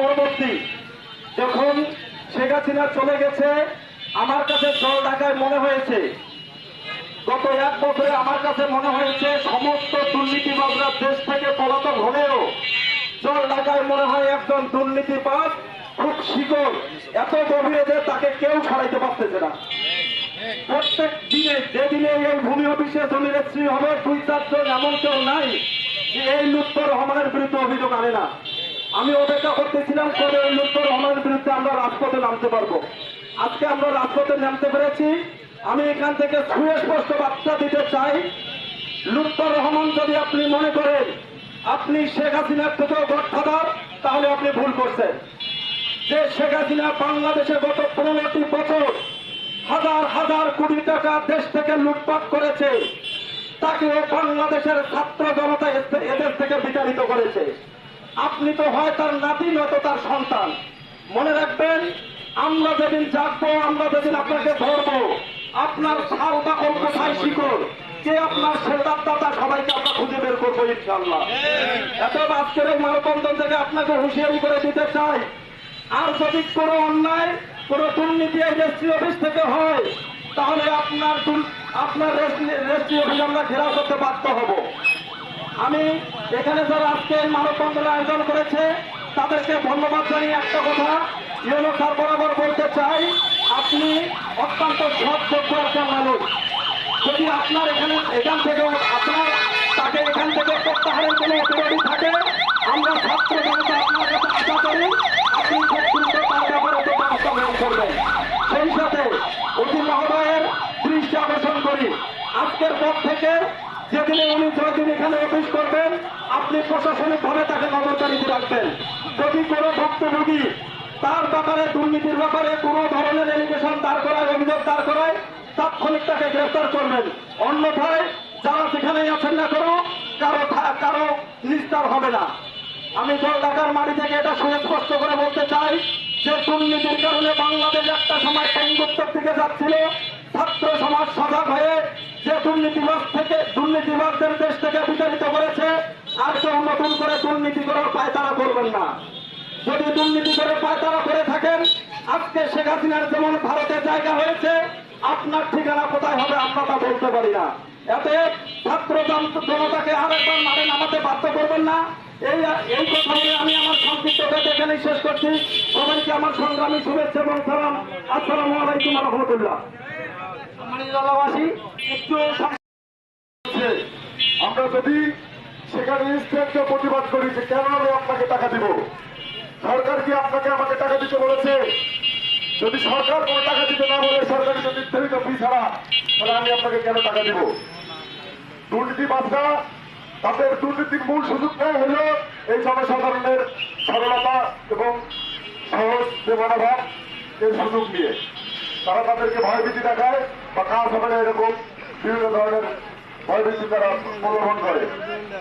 পরবর্তী, যখন শেখ হাসিনা চলে গেছে, আমার কাছে জল ঢাকায় মনে হয়েছে। গত এক বছরে আমার কাছে মনে হয়েছে, সমস্ত দুর্নীতিবাজরা দেশ থেকে পলাতক হলেও জল ঢাকায় মনে হয় একজন দুর্নীতিবাজ খুব শিকড় এত গভীরে যে তাকে কেউ ছাড়াইতে পারতেছে না। প্রত্যেক দিনে, যেদিনে এই ভূমি অফিসে জমি রেজিস্ট্রি হবে, দুই চারজন এমন কেউ নাই যে এই লুৎফর রহমানের বিরুদ্ধে অভিযোগ আনে না। আমি অপেক্ষা করতেছিলাম কবে লুৎফর রহমানের বিরুদ্ধে আমরা রাজপথে নামতে পারব। আজকে আমরা রাজপথে নামতে পেরেছি। আমি এখান থেকে সুস্পষ্ট বার্তা দিতে চাই। লুৎফর রহমান, যদি আপনি মনে করেন আপনি শেখ হাসিনার থেকেও গডফাদার, তাহলে আপনি ভুল করছেন। যে শেখ হাসিনা বাংলাদেশে গত পনেরোটি বছর হাজার হাজার কোটি টাকা দেশ থেকে লুটপাট করেছে তাকে বাংলাদেশের ছাত্র জনতা এদের থেকে বিতাড়িত করেছে। আপনি তো হয় তার নাতি নয়তো তার সন্তান। মনে রাখবেন, আমরা যেদিন জাগবো, আমরা যেদিন আপনাকে ধরবো, আপনার সাল বাকল কোথায় শিকড়? কে আপনার সেলদার দাতা সবাইকে আমরা খুঁজে বের করব ইনশাল্লাহ এত আজকের এই মানববন্ধন থেকে আপনাকে হুঁশিয়ারি করে দিতে চাই। আর যদি কোনো অন্যায়, কোনো দুর্নীতি এই রেজিস্ট্রি অফিস থেকে হয়, তাহলে আপনার আপনার রেস্ট্রি অফিস আমরা ঘেরাও করতে বাধ্য হব। আমি এখানে যারা আজকে এই মানববন্ধনের আয়োজন করেছে, তাদেরকে ধন্যবাদ জানিয়ে একটা কথা ইউনো বরাবর বলতে চাই, আপনি অত্যন্ত সৎযোগ্য একটা মানুষ। যদি আপনার এখানে, এখান থেকে আপনার তাকে এখান থেকে প্রত্যাহারের কোনো অপরাধী থাকে, আমরা ছাত্র জনতা আপনার কাছে আশা করি আপনি খুব দ্রুত তার ব্যাপারে একটা ব্যবস্থা গ্রহণ করবেন। সেই সাথে অতি মহোদয়ের দৃষ্টি আকর্ষণ করি। আজকের পর থেকে যেদিনে উনি যদিন এখানে অফিস করবেন, আপনি প্রশাসনিক ভাবে তাকে নজরদারিতে রাখবেন। যদি কোনো ভুক্তভোগী তার ব্যাপারে দুর্নীতির ব্যাপারে কোনো ধরনের এলিগেশন দাঁড় করায়, অভিযোগ দাঁড় করায়, তাৎক্ষণিক তাকে গ্রেফতার করবেন। অন্যথায় যারা সেখানেই আছেন না করো কারও কারও নিস্তার হবে না। আমি জল ঢাকার মাটি থেকে এটা সুস্পষ্ট করে বলতে চাই যে দুর্নীতির কারণে বাংলাদেশ একটা সময় পঙ্গুত্বের দিকে যাচ্ছিল, ছাত্র সমাজ সজাগ হয়ে যে দুর্নীতিবাদ থেকে দুর্নীতিবাদদের দেশ থেকে বিতাড়িত করেছে, আর কেউ নতুন করে দুর্নীতি করার পায়তারা করবেন না। যদি দুর্নীতি করে পায়তারা করে থাকেন, আজকে শেখ হাসিনার যেমন ভারতে জায়গা হয়েছে, আপনার ঠিকানা কোথায় হবে আমরা তা বলতে পারি না। এতে ছাত্র জন- জনতাকে আরেকবার মাঠে নামাতে বাধ্য করবেন না। এই এই বলে আমি আমার সংক্ষিপ্ত কথা এখানেই শেষ করছি। সবাইকে আমার সংগ্রামী শুভেচ্ছা এবং সালাম। আসসালামু আলাইকুম রহমতুল্লাহ। আমরা যদি সেখানে ইনস্ট্যান্টে প্রতিবাদ করি যে কেন আমি আপনাকে টাকা দিব? সরকার কি আপনাকে আমাকে টাকা দিতে বলেছে? যদি সরকার কোনো টাকা দিতে না বলে সরকারি যদি নির্ধারিত ফি ছাড়া, তাহলে আমি আপনাকে কেন টাকা দিব? দুর্নীতি বাদরা তাদের দুর্নীতির মূল সুযোগটাই হল এই জনসাধারণের সরলতা এবং সহজ যে মনোভাব এর সুযোগ নিয়ে। তারা তাদেরকে ভয়ভীতি দেখায় বা এরকম বিভিন্ন ধরনের ভয়ভীতি তারা প্রলোভন করে।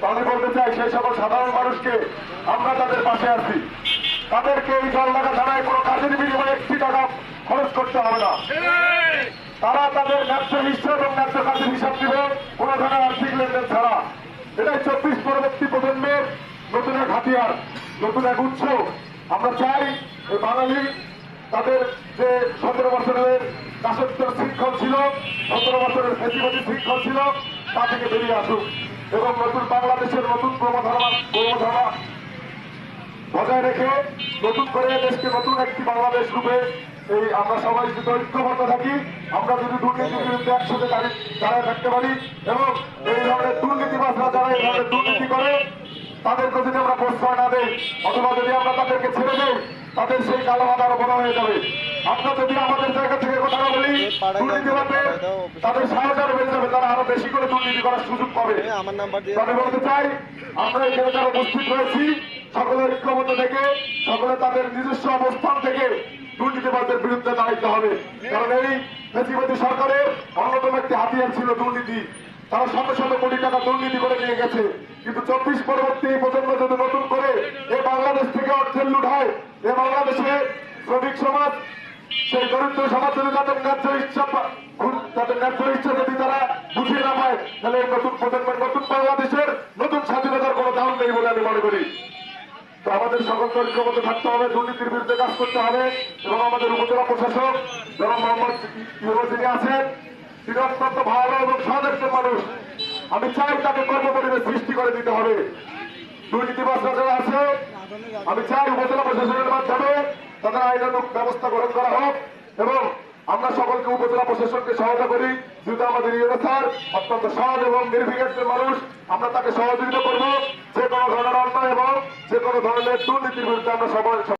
আমি বলতে চাই, সেই সকল সাধারণ মানুষকে আমরা তাদের পাশে আছি। তাদেরকে এই জল লাগা ছাড়াই কোনো কাজের বিনিময়ে একটি টাকা খরচ করতে হবে না। তারা তাদের ন্যায্য হিসাব এবং ন্যায্য কাজের হিসাব দিবে কোনো ধরনের আর্থিক লেনদেন ছাড়া। এটাই চব্বিশ পরবর্তী প্রজন্মের নতুন এক হাতিয়ার, নতুন এক উৎস। আমরা চাই এই বাঙালি তাদের যে সতেরো বছরের দাসত্বের শৃঙ্খল ছিল, সতেরো বছরের ফেসিবাদী শৃঙ্খল ছিল, তা থেকে বেরিয়ে আসুক। এবং নতুন বাংলাদেশের নতুন ক্রমধারা ক্রমধারা বজায় রেখে নতুন করে দেশকে নতুন একটি বাংলাদেশ রূপে এই আমরা সবাই যদি ঐক্যবদ্ধ থাকি, আমরা যদি দুর্নীতির বিরুদ্ধে একসাথে দাঁড়িয়ে দাঁড়ায় থাকতে পারি এবং এই ধরনের দুর্নীতিবাসরা যারা এই ধরনের দুর্নীতি করে তাদেরকে যদি আমরা প্রশ্রয় না দেই, অথবা যদি আমরা তাদেরকে ছেড়ে দেই তাদের সেই কালো আরও বড় হয়ে যাবে। আমরা যদি আমাদের জায়গা থেকে কথা বলি দুর্নীতিবাদে তাদের সাহস আরও বেড়ে যাবে তারা আরও বেশি করে দুর্নীতি করার সুযোগ পাবে। আমি বলতে চাই আমরা এখানে যারা উপস্থিত রয়েছি সকলের ঐক্যবদ্ধ থেকে সকলে তাদের নিজস্ব অবস্থান থেকে দুর্নীতিবাদের বিরুদ্ধে দাঁড়াইতে হবে। কারণ এই ফেসিবাদী সরকারের অন্যতম একটি হাতিয়ার ছিল দুর্নীতি। তারা শত শত কোটি টাকা দুর্নীতি করে নিয়ে গেছে। কিন্তু চব্বিশ পরবর্তী এই প্রজন্ম যদি নতুন করে এই বাংলাদেশ থেকে অর্থের লুঠায় এই বাংলাদেশে শ্রমিক সমাজ, সেই দরিদ্র সমাজ যদি তাদের ন্যায্য ইচ্ছা তাদের ন্যায্য ইচ্ছা যদি তারা বুঝিয়ে না পায়, তাহলে এই নতুন প্রজন্মের নতুন বাংলাদেশের নতুন স্বাধীনতার কোনো দাম নেই বলে আমি মনে করি। তো আমাদের সকলকে ঐক্যবদ্ধ থাকতে হবে, দুর্নীতির বিরুদ্ধে কাজ করতে হবে, এবং আমাদের উপজেলা প্রশাসক যারা মোহাম্মদ যিনি আছেন তিনি অত্যন্ত ভালো এবং সৎ একজন মানুষ। আমি চাই তাকে কর্মপরিবেশ সৃষ্টি করে দিতে হবে। দুর্নীতিবাসরা যারা আছে। আমি চাই উপজেলা প্রশাসনের মাধ্যমে তাদের আইনানুক ব্যবস্থা গ্রহণ করা হোক এবং আমরা সকলকে উপজেলা প্রশাসনকে সহায়তা করি। যেহেতু আমাদের ইউনো স্যার অত্যন্ত সহজ এবং নির্ভীক মানুষ, আমরা তাকে সহযোগিতা করব। যে কোনো ধরনের অন্যায় এবং যে কোনো ধরনের দুর্নীতির বিরুদ্ধে আমরা সবাই